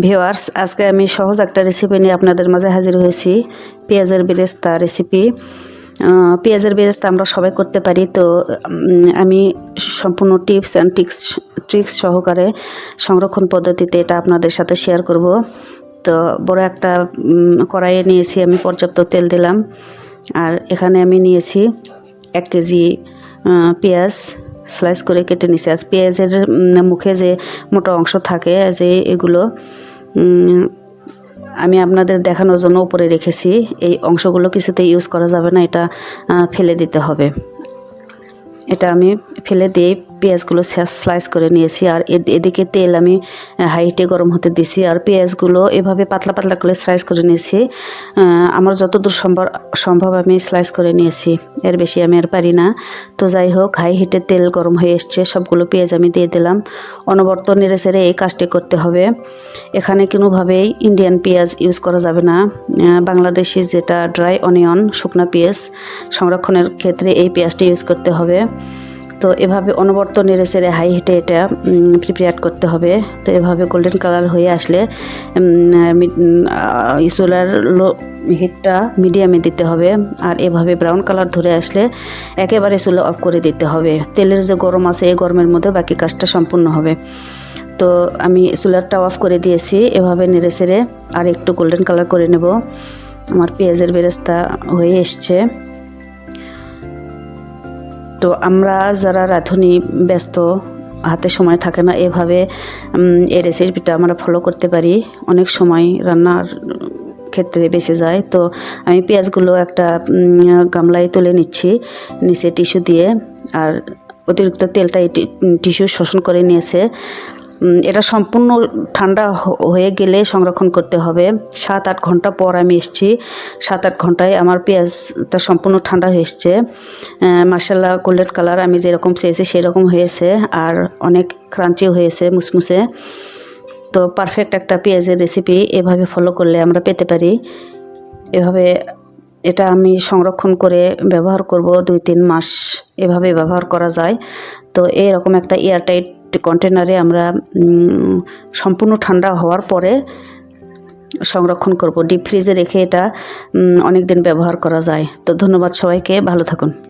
Viewers আজকে আমি সহজ একটা রেসিপি নিয়ে আপনাদের মাঝে হাজির হয়েছি। পেঁয়াজের বেরেস্তা রেসিপি পেঁয়াজের বেরেস্তা আমরা সবাই করতে পারি, তো আমি সম্পূর্ণ টিপস অ্যান্ড টিক্স ট্রিক্স সহকারে সংরক্ষণ পদ্ধতিতে এটা আপনাদের সাথে শেয়ার করব। তো, বড় একটা কড়াইয়ে নিয়েছি আমি, পর্যাপ্ত তেল দিলাম। আর এখানে আমি নিয়েছি এক কেজি পেঁয়াজ। স্লাইস করে কেটে নিছি। আর পেঁয়াজের মুখে যে মোটা অংশ থাকে, যে এগুলো আমি আপনাদের দেখানোর জন্য উপরে রেখেছি। এই অংশগুলো কিছুতে ইউজ করা যাবে না, এটা ফেলে দিতে হবে। এটা আমি ফেলে দিয়ে পেঁয়াজগুলো স্লাইস করে নিয়েছি। আর এদিকে তেল আমি হাই হিটে গরম হতে দিছি। আর পেঁয়াজগুলো এভাবে পাতলা পাতলা করে স্লাইস করে নিয়েছি। আমার যতদূর সম্ভব সম্ভব আমি স্লাইস করে নিয়েছি। এর বেশি আমি আর পারি না। তো যাই হোক হাই হিটে তেল গরম হয়ে এসছে। সবগুলো পেঁয়াজ আমি দিয়ে দিলাম। অনবর্ত নেড়ে সেড়ে এই কাজটি করতে হবে। এখানে কোনোভাবেই ইন্ডিয়ান পেঁয়াজ ইউজ করা যাবে না। বাংলাদেশি যেটা ড্রাই অনিয়ন শুকনা পেঁয়াজ সংরক্ষণের ক্ষেত্রে এই পেঁয়াজটি ইউজ করতে হবে। তো এভাবে অনবর্ত নেড়ে সেড়ে হাই হিটে এটা প্রিপেয়ার করতে হবে। তো এভাবে গোল্ডেন কালার হয়ে আসলে চুলার লো হিটটা মিডিয়ামে দিতে হবে। আর এভাবে ব্রাউন কালার ধরে আসলে একেবারে চুলা অফ করে দিতে হবে। তেলের যে গরম আছে, এই গরমের মধ্যে বাকি কাজটা সম্পূর্ণ হবে। তো আমি চুলারটা অফ করে দিয়েছি। এভাবে নেড়ে সেড়ে আর একটু গোল্ডেন কালার করে নেব। আমার পেঁয়াজের বেরেস্তা হয়ে এসছে। তো আমরা যারা রাঁধুনি ব্যস্ত, হাতে সময় থাকে না, এভাবে এই রেসিপিটা আমরা ফলো করতে পারি। অনেক সময় রান্নার ক্ষেত্রে বেঁচে যায়। তো আমি পেঁয়াজগুলো একটা গামলায় তুলে নিচ্ছি, নিচে টিস্যু দিয়ে, আর অতিরিক্ত তেলটা টিস্যু শোষণ করে নিয়েছে। এটা সম্পূর্ণ ঠান্ডা হয়ে গেলে সংরক্ষণ করতে হবে। সাত আট ঘণ্টা পর আমি এসেছি। সাত আট ঘন্টায় আমার পেঁয়াজটা সম্পূর্ণ ঠান্ডা হয়ে এসছে। মার্শাল্লাহ গোল্ডেন কালার আমি যেরকম চেয়েছি সেরকম হয়েছে আর অনেক ক্রাঞ্চি হয়েছে, মুসমুসে। তো পারফেক্ট একটা পেঁয়াজের রেসিপি এভাবে ফলো করলে আমরা পেতে পারি। এভাবে এটা আমি সংরক্ষণ করে ব্যবহার করব দুই তিন মাস। এভাবে ব্যবহার করা যায়। তো এরকম একটা এয়ারটাইট কন্টেনারে আমরা সম্পূর্ণ ঠান্ডা হওয়ার পরে সংরক্ষণ করব। ডিপ ফ্রিজে রেখে এটা অনেক দিন ব্যবহার করা যায়। তো ধন্যবাদ সবাইকে। ভালো থাকুন।